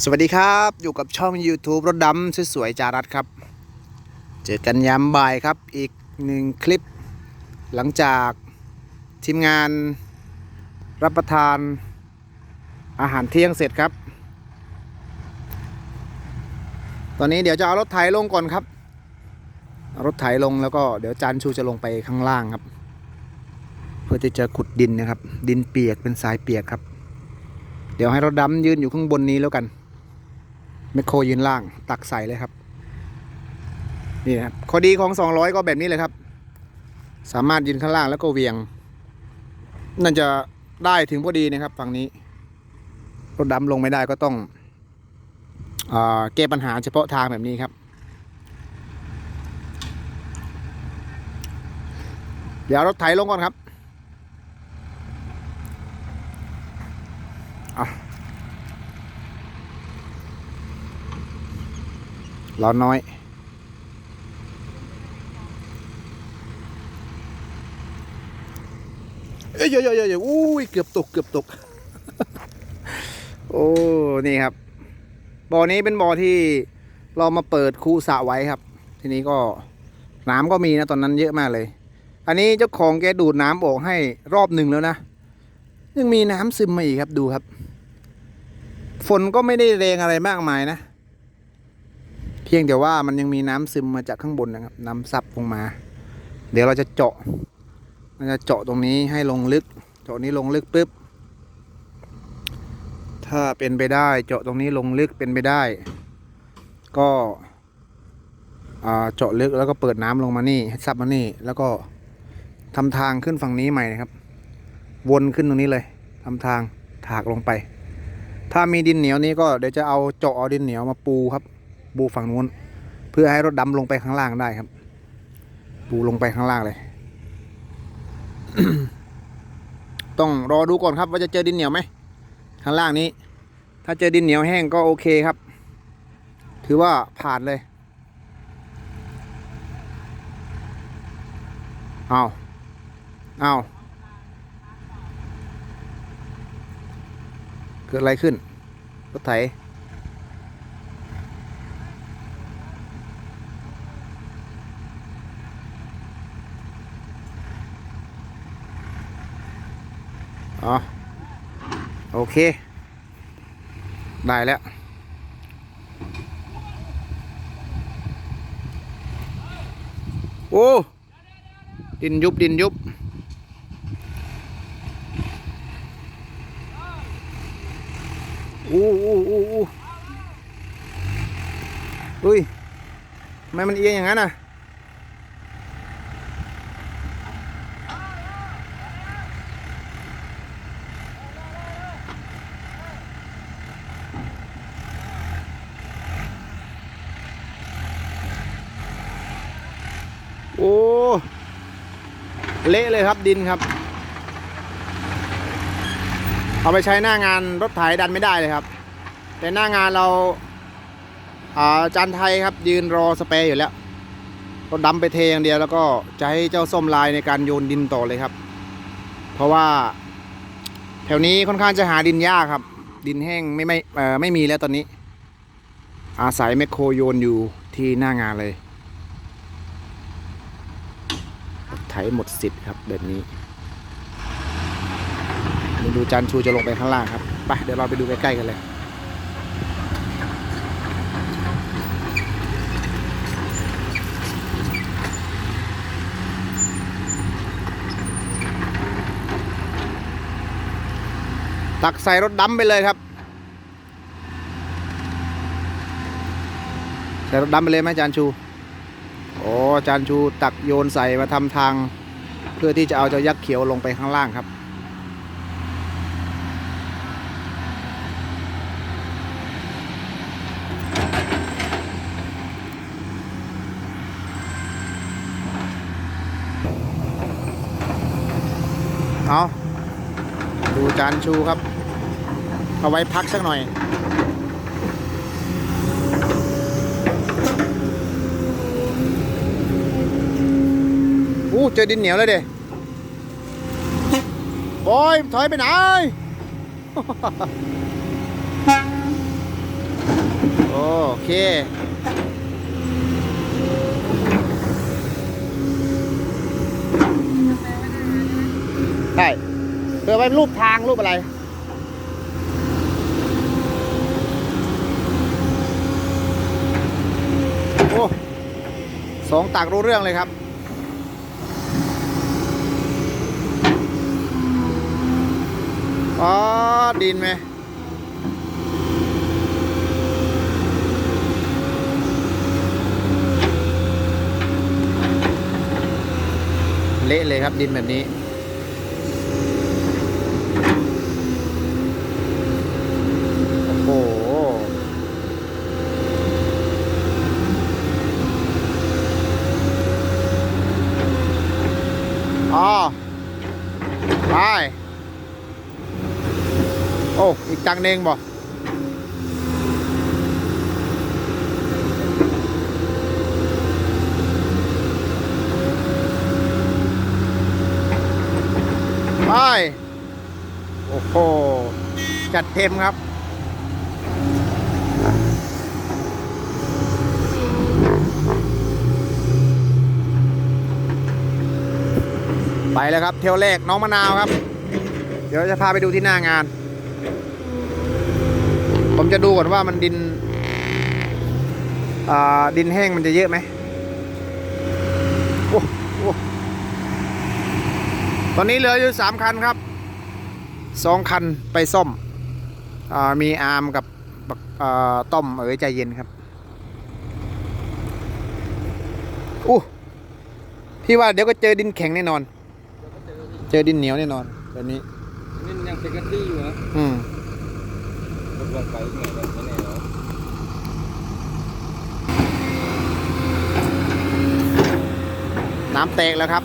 สวัสดีครับ อยู่กับช่อง YouTube รถดำสวยๆจารัสครับ เจอกันยามบ่ายครับอีกหนึ่งคลิป หลังจากทีมงานรับประทานอาหารเที่ยงเสร็จครับ ตอนนี้เดี๋ยวจะเอารถไถลงก่อนครับเอารถไถลงแล้วก็เดี๋ยวจานชูจะลงไปข้างล่างครับ เพื่อที่จะขุดดินนะครับ ดินเปียกเป็นทรายเปียกครับ เดี๋ยวให้รถดำยืนอยู่ข้างบนนี้แล้วกัน แมคโครยืนล่างตักใส่เลยครับ นี่นะครับข้อดีของ 200 ก็แบบนี้เลยครับ สามารถยืนข้างล่างแล้วก็เวียงน่าจะได้ถึงพอดีนะครับฝั่งนี้ รถดำลงไม่ได้ก็ต้องอแก้ปัญหาเฉพาะทางแบบนี้ครับ เดี๋ยวรถไถลงก่อนครับอะ ร้อนน้อย เอ้ยเยอะเยอะเยอะอุ้ยเกือบตกเกือบตก โอ้ นี่ครับ บ่อนี้เป็นบ่อที่เรามาเปิดคูสระไว้ครับ ทีนี้ก็น้ำก็มีนะตอนนั้นเยอะมากเลย อันนี้เจ้าของแกดูดน้ำออกให้รอบหนึ่งแล้วนะ ยังมีน้ำซึมมาอีกครับดูครับ ฝนก็ไม่ได้แรงอะไรมากมายนะ พียงแต่ว่ามันยังมีน้ำซึมมาจากข้างบนนะครับ น้ำซับลงมา เดี๋ยวเราจะเจาะเราจะเจาะตรงนี้ให้ลงลึก เจาะนี้ลงลึกปุ๊บ ถ้าเป็นไปได้เจาะตรงนี้ลงลึกเป็นไปได้ ก็เจาะลึกแล้วก็เปิดน้ำลงมานี่ให้ซับมานี่ แล้วก็ทำทางขึ้นฝั่งนี้ใหม่นะครับ วนขึ้นตรงนี้เลยทำทางถากลงไป ถ้ามีดินเหนียวนี้ก็เดี๋ยวจะเอาเจาะเอาดินเหนียวมาปูครับ ปูฝั่งนู้น เพื่อให้รถดำลงไปข้างล่างได้ครับ ปูลงไปข้างล่างเลย ต้องรอดูก่อนครับว่าจะเจอดินเหนียวไหมข้างล่างนี้ ถ้าเจอดินเหนียวแห้งก็โอเคครับ ถือว่าผ่านเลยเอาเอาเกิดอะไรขึ้นรถไถ อ๋อโอเค ได้แล้ว โอ้ ดินยุบดินยุบอู้อู้อู้อู้อุ้ยทำไมมันเอียงอย่างนั้นอะ โอ้เละเลยครับดินครับ เอาไปใช้หน้างานรถไถดันไม่ได้เลยครับ แต่หน้างานเราอาจานไทยครับ ยืนรอสเปรย์อยู่แล้วก็ดำไปเทอย่างเดียวแล้วก็จะให้เจ้าส้มลายในการโยนดินต่อเลยครับ เพราะว่าแถวนี้ค่อนข้างจะหาดินยากครับ ดินแห้งไม่ไม่ไม่มีแล้วตอนนี้ อาศัยแมคโครโยนอยู่ที่หน้างานเลย ไถหมดสิทธิ์ครับแบบนี้มาดูจานชูจะลงไปข้างล่างครับไปเดี๋ยวเราไปดูใกล้ๆกันเลยตักใส่รถดำไปเลยครับ ใส่รถดำไปเลยไหมจานชู โอ้จานชูตักโยนใส่มาทำทาง เพื่อที่จะเอาเจ้ายักษ์เขียวลงไปข้างล่างครับ เอาดูจานชูครับ เอาไว้พักสักหน่อย อู้เจอดินเหนียวแล้วเด้บอยถอยไปไหน โอเคใช่เพื่อไว้รูปทางรูปอะไรโอ้สองตักรู้เรื่องเลยครับ อ๋อ ดินไหมเละเลยครับดินแบบนี้ โอ้โห อ๋อ ไป โอ้ อีกจังเนงบ่ไปโอ้โห จัดเต็มครับไปแล้วครับ เที่ยวแรกน้องมะนาวครับ เดี๋ยวจะพาไปดูที่หน้างาน จะดูก่อนว่ามันดินอ่าดินแห้งมันจะเยอะไหมโอ้โอ้ตอนนี้เหลืออยู่สามคันครับสองคันไปซ่อมอามีอาร์มกับบักอ่าต้อมเอ๋ยใจเย็นครับอู้พี่ว่าเดี๋ยวก็เจอดินแข็งแน่นอน เจอดินเหนียวแน่นอนแบบนี้นี่มันยังเป็นกะทิอยู่นะอืม ลดลงไปเหมือนกันไม่แน่เนาะน้ำแตกแล้วครับ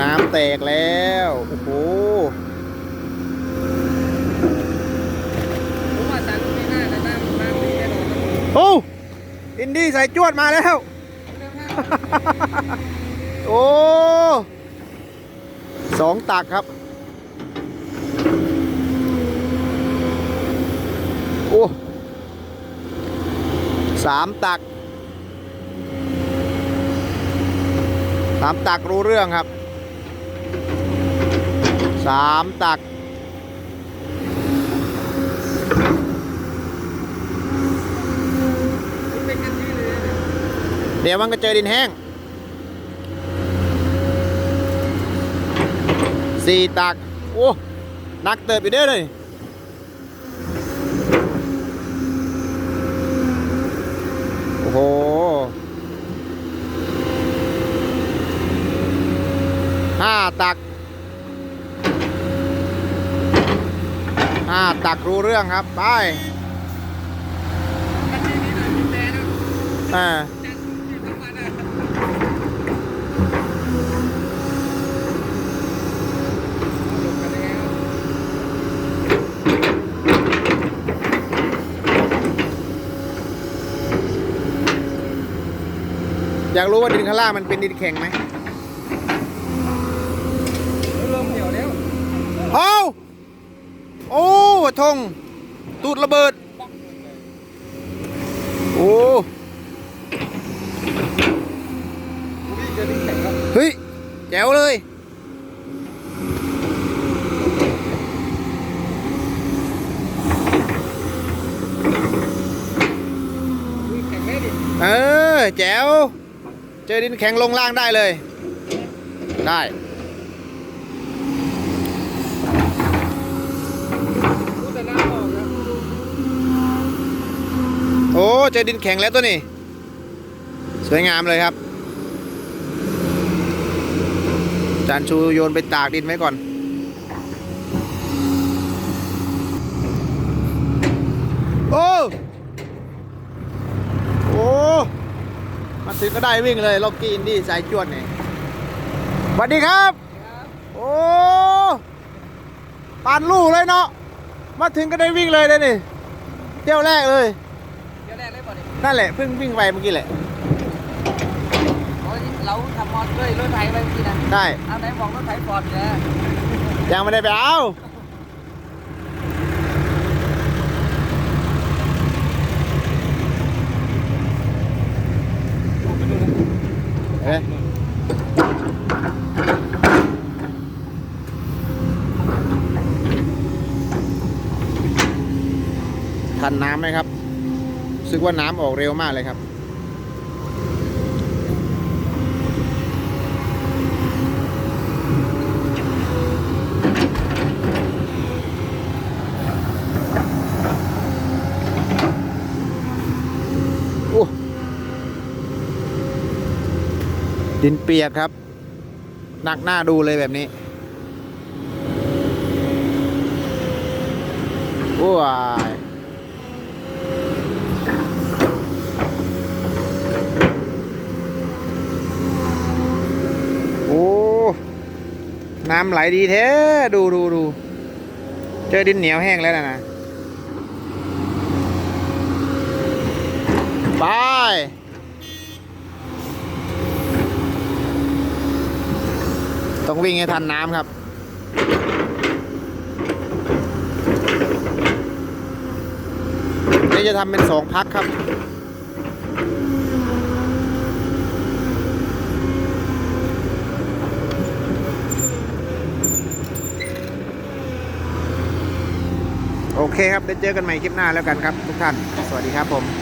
น้ำแตกแล้ว โอ้โหผมว่าจันไม่น่าจะน้ำน้ำดีแน่นอนโอ้อินดี้ใส่จวดมาแล้ว โอ้สองตักครับ โอ้สามตักสามตักรู้เรื่องครับสามตัก เดี๋ยวมันก็เจอดินแห้งสี่ตัก โอ้นักเติบอยู่เด้อเลย โอ้โห ห้าตัก ห้าตักรู้เรื่องครับ ไปกะทินี่หน่อยมีแต่นะอ่า จันที่ธรรมดาเอาลงกันแล้ว อยากรู้ว่าดินข้างล่างมันเป็นดินแข็งไหมเริ่มเหี่ยวแล้วเอาโอ้ทงตูดระเบิด โอ้เฮ้ยแจ๋วเลยเออแจ๋ว เจอดินแข็งลงล่างได้เลย ได้โอ้เจอดินแข็งแล้วตัวนี้ สวยงามเลยครับจานชูโยนไปตากดินไว้ก่อน โอ้ โอ้ มาถึงก็ได้วิ่งเลยล็อกกี้อินดี้สายจวดนี่สวัสดีครับ โอ้ปานลูกเลยเนาะ มาถึงก็ได้วิ่งเลยเลยนี่ เที่ยวแรกเลยเดี๋ยวแรกเลยบ่ดินั่นแหละเพิ่งวิ่งไปเมื่อกี้แหละโอ้ยเราทำมอดด้วยรถไถไปเมื่อกี้นะ ได้ เอาไหนบอกรถไถฟอร์ดเนี่ยยังไม่ได้ไปเอา ทันน้ำไหมครับ ซึกว่าน้ำออกเร็วมากเลยครับ โอ้ ดินเปียกครับ หนักหน้าดูเลยแบบนี้โอ้ยโอ้ น้ำไหลดีแท้ ดูดูดู เจอดินเหนียวแห้งแล้วนะนะ ไป ต้องวิ่งให้ทันน้ำครับ นี่จะทำเป็นสองพักครับโอเคครับได้เจอกันใหม่คลิปหน้าแล้วกันครับทุกท่าน สวัสดีครับผม